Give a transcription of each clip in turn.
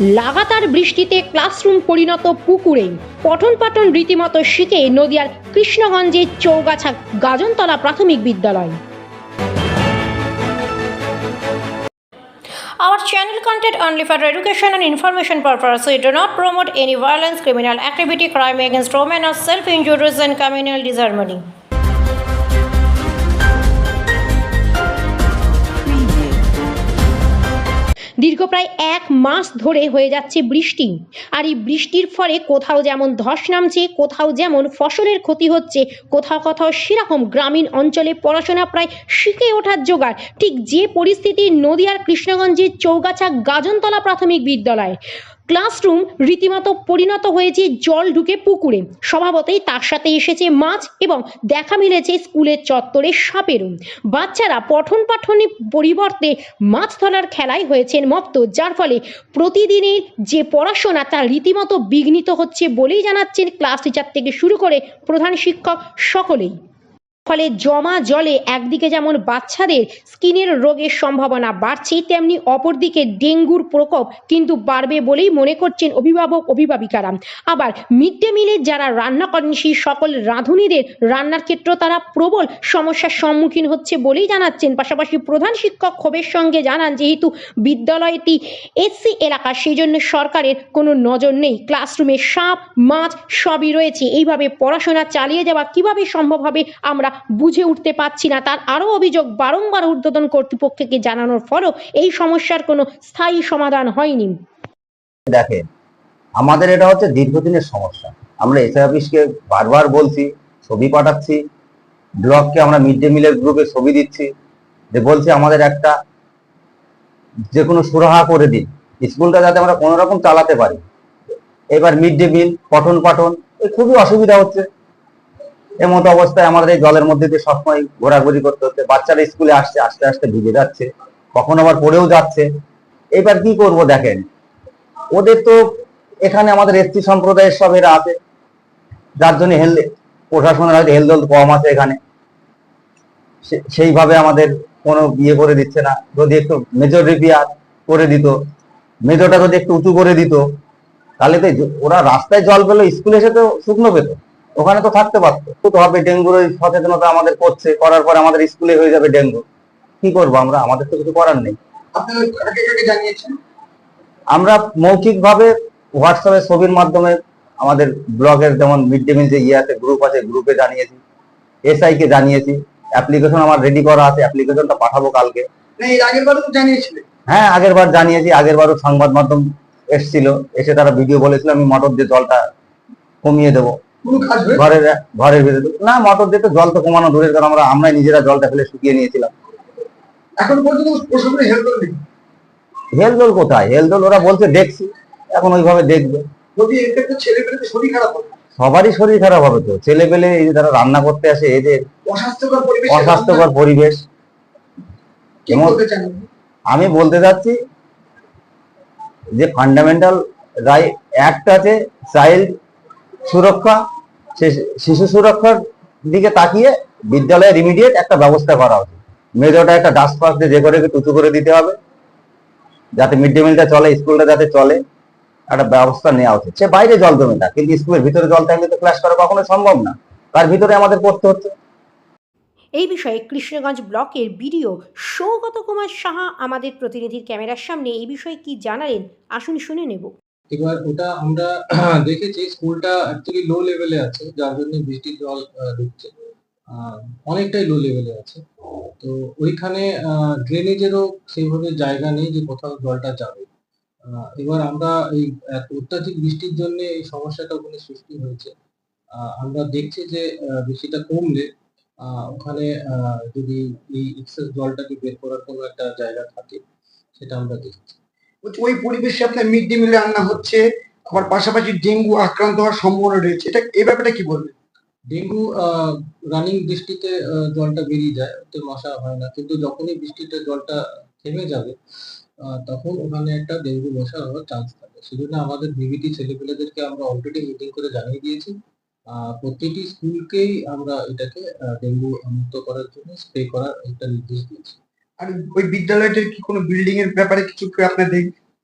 লাগাতার বৃষ্টিতে ক্লাসরুম পরিণত পুকুরে পঠন পাঠন রীতিমতো শিখে নদিয়ার কৃষ্ণগঞ্জের চৌগাছা গাজনতলা প্রাথমিক বিদ্যালয় Our channel content only for education and information purpose. We do not promote any violence, criminal activity, crime against women, or self-injuries and communal disharmony. দীর্ঘ প্রায় এক মাস ধরে হয়ে যাচ্ছে বৃষ্টি। আর এই বৃষ্টির ফলে কোথাও যেমন ধস নামছে, কোথাও যেমন ফসলের ক্ষতি হচ্ছে, কোথাও কোথাও সেরকম গ্রামীণ অঞ্চলে পড়াশোনা প্রায় শিখে ওঠার জোগাড়। ঠিক যে পরিস্থিতি নদীয়ার কৃষ্ণগঞ্জের চৌগাছা গাজনতলা প্রাথমিক বিদ্যালয়। ক্লাসরুম রীতিমতো পরিণত হয়েছে, জল ঢুকে পুকুরে। স্বভাবতই তার সাথে এসেছে মাছ এবং দেখা মিলেছে স্কুলের চত্বরে সাপেরও বাচ্চারা পঠন পাঠনের পরিবর্তে মাছ ধরার খেলায় হয়েছেন মত্ত, যার ফলে প্রতিদিনের যে পড়াশোনা তা রীতিমতো বিঘ্নিত হচ্ছে বলেই জানাচ্ছেন ক্লাস টিচার থেকে শুরু করে প্রধান শিক্ষক সকলেই। ফলে জমা জলে একদিকে যেমন বাচ্চাদের স্কিনের রোগের সম্ভাবনা বাড়ছে, তেমনি অপরদিকে ডেঙ্গুর প্রকোপ কিন্তু বাড়বে বলেই মনে করছেন অভিভাবক, অভিভাবিকারা। আবার মিড ডে মিলে যারা রান্না করেন, সেই সকল রাঁধুনিদের রান্নার ক্ষেত্রে তারা প্রবল সমস্যার সম্মুখীন হচ্ছে বলেই জানাচ্ছেন। পাশাপাশি প্রধান শিক্ষক ক্ষোভের সঙ্গে জানান, যেহেতু বিদ্যালয়টি এসসি এলাকা সেই জন্য সরকারের কোনো নজর নেই। ক্লাসরুমে সাপ, মাছ সবই রয়েছে। এইভাবে পড়াশোনা চালিয়ে যাওয়া কীভাবে সম্ভব হবে, আমরা বুঝে উঠতে পারছি না। তার আরও অভিযোগ বারংবার ঊর্ধ্বতন কর্তৃপক্ষকে জানানোর ফলেও এই সমস্যার কোনো স্থায়ী সমাধান হয়নি। দেখেন, আমাদের এটা হচ্ছে দীর্ঘদিনের সমস্যা। আমরা এসআই অফিসকে বারবার বলছি, ছবি পাঠাচ্ছি ব্লককে আমরা মিড ডে মিলের গ্রুপে ছবি দিচ্ছি, যে বলছি আমাদের একটা যে কোনো সুরাহা করে দিন। স্কুলটা যাতে আমরা কোনো রকম চালাতে পারি। এবার মিড ডে মিল, পঠন পাঠন, এ খুবই অসুবিধা হচ্ছে। এর মতো অবস্থায় আমাদের এই জলের মধ্যে দিয়ে সবসময় ঘোরাঘুরি করতে হচ্ছে। বাচ্চারা স্কুলে আসছে, আস্তে আস্তে ভিজে যাচ্ছে, কখনো আবার পড়েও যাচ্ছে। এবার কি করব দেখেন? ওদের তো এখানে আমাদের এসটি সম্প্রদায়ের সব এরা আছে। যার জন্য হেল প্রশাসনের হয়তো হেলদোল কম আছে এখানে। সেইভাবে আমাদের কোনো বিয়ে করে দিচ্ছে না। যদি একটু মেজর রিপেয়ার করে দিত, মেজরটা যদি একটু উঁচু করে দিত, তাহলে তো ওরা রাস্তায় জল পেল স্কুলে এসে তো শুকনো পেত। ওখানে তো থাকতে পারতো। তো হবে ডেঙ্গুর ওই সচেতনতা আমাদের করছে করার পর আমাদের স্কুলে হয়ে যাবে ডেঙ্গু। কি করব আমরা? আমাদের তো কিছু করার নেই। আমরা মৌখিকভাবে হোয়াটসঅ্যাপে ছবির মাধ্যমে আমাদের ব্লগের যেমন মিড ডে মিল যে ইয়ে আছে গ্রুপ আছে গ্রুপে জানিয়েছি এসআই কে জানিয়েছি অ্যাপ্লিকেশন আমার রেডি করা আছে অ্যাপ্লিকেশনটা পাঠাবো কালকে। হ্যাঁ আগের বার জানিয়েছি আগের বারও সংবাদ মাধ্যম এসছিল এসে তারা ভিডিও বলেছিল আমি মোটর দিয়ে জলটা কমিয়ে দেবো। ঘরের ঘরের ভিতরে না মোটর দিয়ে তো জল তো কমানো দূরের কারণ আমরা আমরাই নিজেরা জলটা ফেলে শুকিয়ে নিয়েছিলাম। এখন পর্যন্ত হেলদোল কোথায়? হেলদোল ওরা বলছে দেখছি। এখন ওইভাবে দেখবে। যদি এর ছেলে পেলে শরীর খারাপ হবে। সবারই শরীর খারাপ হবে তো। ছেলে পেলে এই যে তারা রান্না করতে আসে এদের অস্বাস্থ্যকর পরিবেশ? আমি বলতে চাচ্ছি যে ফান্ডামেন্টাল রাইট অ্যাক্ট আছে চাইল্ড সুরক্ষা শিশু সুরক্ষার দিকে তাকিয়ে বিদ্যালয়ের ইমিডিয়েট একটা ব্যবস্থা করা উচিত। মেজরটা একটা ডাস্ট পাস দিয়ে যে করে টুচু করে দিতে হবে, যাতে মিড ডে মিলটা চলে স্কুলটা যাতে চলে, একটা ব্যবস্থা নেওয়া উচিত। সে বাইরে জল জমে না, কিন্তু স্কুলের ভিতরে জল থাকলে তো ক্লাস করা কখনো সম্ভব না। তার ভিতরে আমাদের পড়তে হচ্ছে। এই বিষয়ে কৃষ্ণগঞ্জ ব্লকের বিডিও সৌগত কুমার সাহা, আমাদের প্রতিনিধির ক্যামেরার সামনে এই বিষয়ে কি জানালেন, আসুন শুনে নেব। এবার ওটা আমরা দেখেছি স্কুলটা অ্যাকচুয়ালি লো লেভেলে আছে, যার জন্য বৃষ্টির জল ঢুকছে। অনেকটাই লো লেভেলে আছে। তো ওইখানে ড্রেনেজেরও সেইভাবে জায়গা নেই যে কোথাও জলটা যাবে। এবার আমরা এই অত্যাধিক বৃষ্টির জন্য এই সমস্যাটা ওখানে সৃষ্টি হয়েছে। আমরা দেখছি যে বৃষ্টিটা কমলে ওখানে যদি এই এক্সেস জলটাকে বের করার কোনো একটা জায়গা থাকে, সেটা আমরা দেখছি। ওই পরিবেশে আপনার মিড ডে মিলে রান্না হচ্ছে, আবার পাশাপাশি ডেঙ্গু আক্রান্ত হওয়ার সম্ভাবনা রয়েছে। এটা এই ব্যাপারটা কি বলবেন? ডেঙ্গু রানিং বৃষ্টিতে জলটা বেরিয়ে যায়, ওতে মশা হয় না। কিন্তু যখনই বৃষ্টিতে জলটা থেমে যাবে তখন ওখানে একটা ডেঙ্গু মশা হওয়ার চান্স থাকে। সেজন্য আমাদের বিবিটি ছেলেপেলেদেরকে আমরা অলরেডি মিটিং করে জানিয়ে দিয়েছি। প্রতিটি স্কুলকেই আমরা এটাকে ডেঙ্গু মুক্ত করার জন্য স্প্রে করার একটা নির্দেশ দিয়েছি। আর ওই বিদ্যালয়টার কি কোনো বিল্ডিং এর ব্যাপারে কিছু কি আপনাদের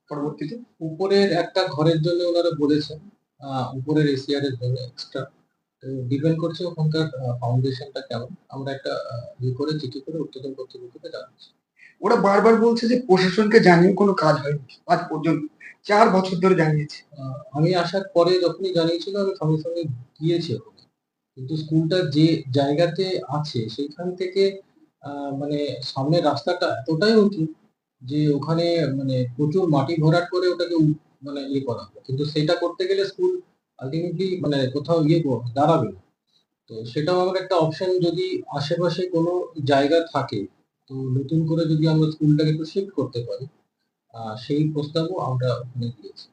পরবর্তীতে? উপরের একটা ঘরের জন্য ওনারা বলেছেন উপরের এসিআর এর জন্য এক্সট্রা ডিপেন্ড করছে ওখানকার ফাউন্ডেশনটা কেমন। আমরা একটা ইয়ে করে চিঠি করে উত্তোলন কর্তৃপক্ষকে জানাচ্ছি। ওরা বারবার বলছে যে প্রশাসনকে জানিয়ে কোনো কাজ হয়নি আজ পর্যন্ত। চার বছর ধরে জানিয়েছে। আমি আসার পরে যখনই জানিয়েছিল আমি সঙ্গে সঙ্গে গিয়েছি ওখানে। কিন্তু স্কুলটা যে জায়গাতে আছে সেখান থেকে মানে সামনের রাস্তাটা এতটাই উঁচু যে ওখানে মানে প্রচুর মাটি ভরাট করে ওটাকে মানে ইয়ে করা হবে কিন্তু সেটা করতে গেলে স্কুল আলটিমেটলি মানে কোথাও ইয়ে দাঁড়াবে তো সেটাও আমার একটা অপশন যদি আশেপাশে কোনো জায়গা থাকে, তো নতুন করে যদি আমরা স্কুলটাকে একটু শিফট করতে পারি সেই প্রস্তাবও আমরা ওখানে দিয়েছি।